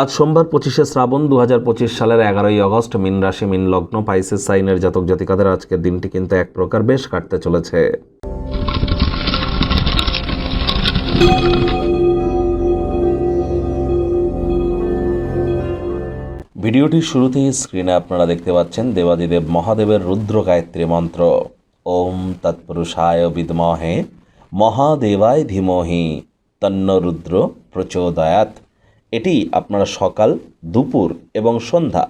আজ সোমবার পঁচিশে শ্রাবণ দু হাজার পঁচিশ সালের এগারোই আগস্ট মিন রাশি, মিন লগ্ন, পাইসেস সাইনের জাতক জাতিকাদের আজকের দিনটি কিন্তু এক প্রকার বেশ কাটতে চলেছে। ভিডিওটির শুরুতেই স্ক্রিনে আপনারা দেখতে পাচ্ছেন দেবাদিদেব মহাদেবের রুদ্র গায়ত্রী মন্ত্র। ওম তৎপুরুষায় বিদমহে, মহাদেবায় ধীমহি, তন্ন রুদ্র প্রচোদয়াত এটি আপনারা সকাল, দুপুর এবং সন্ধ্যা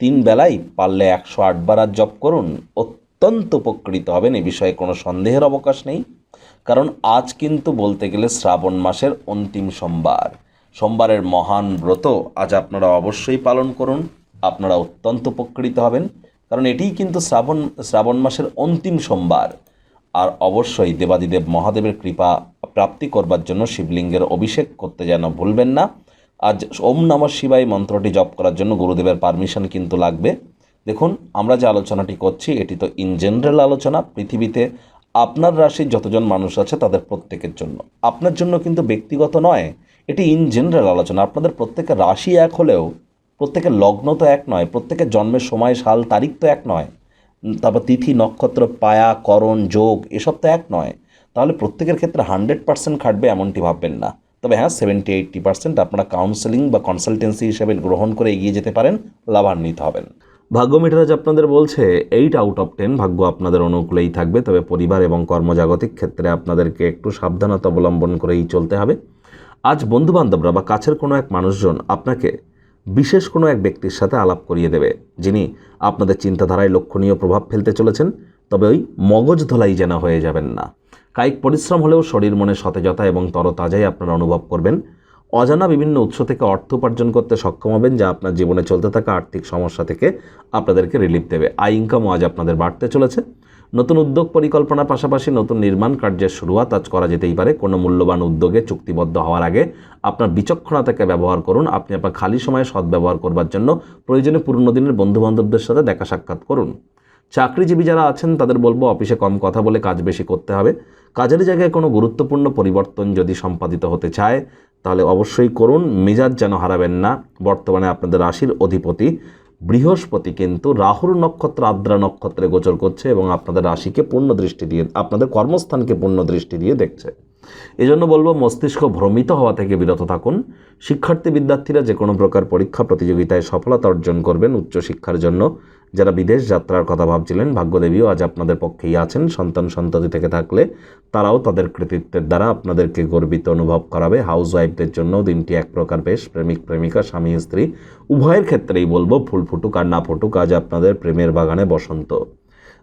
তিন বেলাই পারলে একশো আটবার আর জপ করুন। অত্যন্ত উপকৃত হবেন, এ বিষয়ে কোনো সন্দেহের অবকাশ নেই। কারণ আজ কিন্তু বলতে গেলে শ্রাবণ মাসের অন্তিম সোমবার। সোমবারের মহান ব্রত আজ আপনারা অবশ্যই পালন করুন, আপনারা অত্যন্ত উপকৃত হবেন। কারণ এটিই কিন্তু শ্রাবণ শ্রাবণ মাসের অন্তিম সোমবার। আর অবশ্যই দেবাদিদেব মহাদেবের কৃপা প্রাপ্তি করবার জন্য শিবলিঙ্গের অভিষেক করতে যেন ভুলবেন না। আজ ওম নম শিবাই মন্ত্রটি জপ করার জন্য গুরুদেবের পারমিশন কিন্তু লাগবে। দেখুন, আমরা যে আলোচনাটি করছি, এটি তো ইন জেনারেল আলোচনা। পৃথিবীতে আপনার রাশির যতজন মানুষ আছে, তাদের প্রত্যেকের জন্য। আপনার জন্য কিন্তু ব্যক্তিগত নয়, এটি ইন জেনারেল আলোচনা। আপনাদের প্রত্যেকের রাশি এক হলেও, প্রত্যেকের লগ্ন তো এক নয়, প্রত্যেকের জন্মের সময়, সাল, তারিখ তো এক নয়। তারপর তিথি, নক্ষত্র, পায়া, করণ, যোগ, এসব তো এক নয়। তাহলে প্রত্যেকের ক্ষেত্রে হান্ড্রেড পার্সেন্ট খাটবে এমনটি ভাববেন না। তবে হ্যাঁ সেভেন্টি এইট্টি পার্সেন্ট আপনারা কাউন্সেলিং বা কনসালটেন্সি হিসেবে গ্রহণ করে এগিয়ে যেতে পারেন, লাভান্বিত হবেন। ভাগ্য মিটারাজ আপনাদের বলছে এইট আউট অফ টেন ভাগ্য আপনাদের অনুকূলেই থাকবে, তবে পরিবার এবং কর্মজাগতিক ক্ষেত্রে আপনাদেরকে একটু সাবধানতা অবলম্বন করেই চলতে হবে। আজ বন্ধুবান্ধবরা বা কাছের কোনো এক মানুষজন আপনাকে বিশেষ কোনো এক ব্যক্তির সাথে আলাপ করিয়ে দেবে, যিনি আপনাদের চিন্তাধারায় লক্ষণীয় প্রভাব ফেলতে চলেছেন, তবে ওই মগজ ধলাই যেন হয়ে যাবেন না। কায়িক পরিশ্রম হলেও শরীর মনে সতেজতা এবং তরতাজাই আপনারা অনুভব করবেন। অজানা বিভিন্ন উৎস থেকে অর্থ উপার্জন করতে সক্ষম হবেন, যা আপনার জীবনে চলতে থাকা আর্থিক সমস্যা থেকে আপনাদেরকে রিলিফ দেবে। আয় ইনকামও আজ আপনাদের বাড়তে চলেছে। নতুন উদ্যোগ পরিকল্পনার পাশাপাশি নতুন নির্মাণ কার্যের শুরুয়াত আজ করা যেতেই পারে। কোনো মূল্যবান উদ্যোগে চুক্তিবদ্ধ হওয়ার আগে আপনার বিচক্ষণতাকে ব্যবহার করুন। আপনি আপনার খালি সময়ে সদ্ব্যবহার করবার জন্য প্রয়োজনে পুরনো দিনের বন্ধুবান্ধবদের সাথে দেখা সাক্ষাৎ করুন। চাকরিজীবী যারা আছেন, তাদের বলব, অফিসে কম কথা বলে কাজ বেশি করতে হবে। কাজের জায়গায় কোনো গুরুত্বপূর্ণ পরিবর্তন যদি সম্পাদিত হতে চায়, তাহলে অবশ্যই করুন। মেজাজ যেন হারাবেন না। বর্তমানে আপনাদের রাশির অধিপতি বৃহস্পতি কিন্তু রাহুর নক্ষত্র, আদ্রা নক্ষত্রে গোচর করছে এবং আপনাদের রাশিকে পূর্ণ দৃষ্টি দিয়ে, আপনাদের কর্মস্থানকে পূর্ণ দৃষ্টি দিয়ে দেখছে। এজন্য বলব, মস্তিষ্ক ভ্রমিত হওয়া থেকে বিরত থাকুন। শিক্ষার্থী বিদ্যার্থীরা যে কোনো প্রকার পরীক্ষা প্রতিযোগিতায় সফলতা অর্জন করবেন উচ্চশিক্ষার জন্য। যারা বিদেশ যাত্রার কথা ভাবছিলেন, ভাগ্যদেবীও আজ আপনাদের পক্ষেই আছেন। সন্তান সন্ততি থেকে থাকলে তারাও তাদের কৃতিত্বের দ্বারা আপনাদেরকে গর্বিত অনুভব করাবে। হাউস ওয়াইফদের জন্য দিনটি এক প্রকার বেশ। প্রেমিক, প্রেমিকা, স্বামী, স্ত্রী, উভয়ের ক্ষেত্রেই বলব, ফুল ফুটুক আর না ফুটুক, আজ আপনাদের প্রেমের বাগানে বসন্ত।